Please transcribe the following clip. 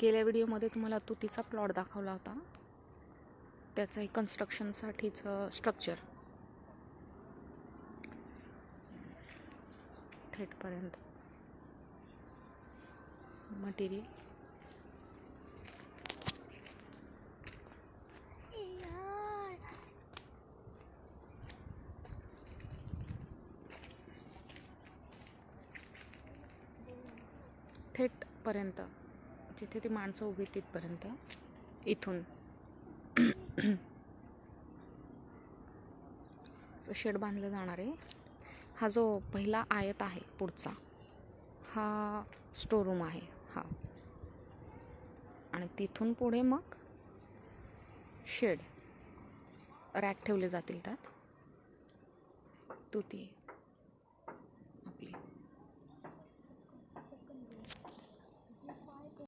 गेल्या व्हिडिओमध्ये तुम्हाला तुतीचा प्लॉट दाखवला होता. त्याचं हे कन्स्ट्रक्शनसाठीचं स्ट्रक्चर थेटपर्यंत. मटेरियल थेटपर्यंत. जिथे ती माणसं उभी तिथपर्यंत इथून. असं शेड बांधलं जाणार आहे. हा जो पहिला आयत आहे पुढचा हा स्टोरूम आहे हा. आणि तिथून पुढे मग शेड. रॅक ठेवले जातील त्यात. तुती.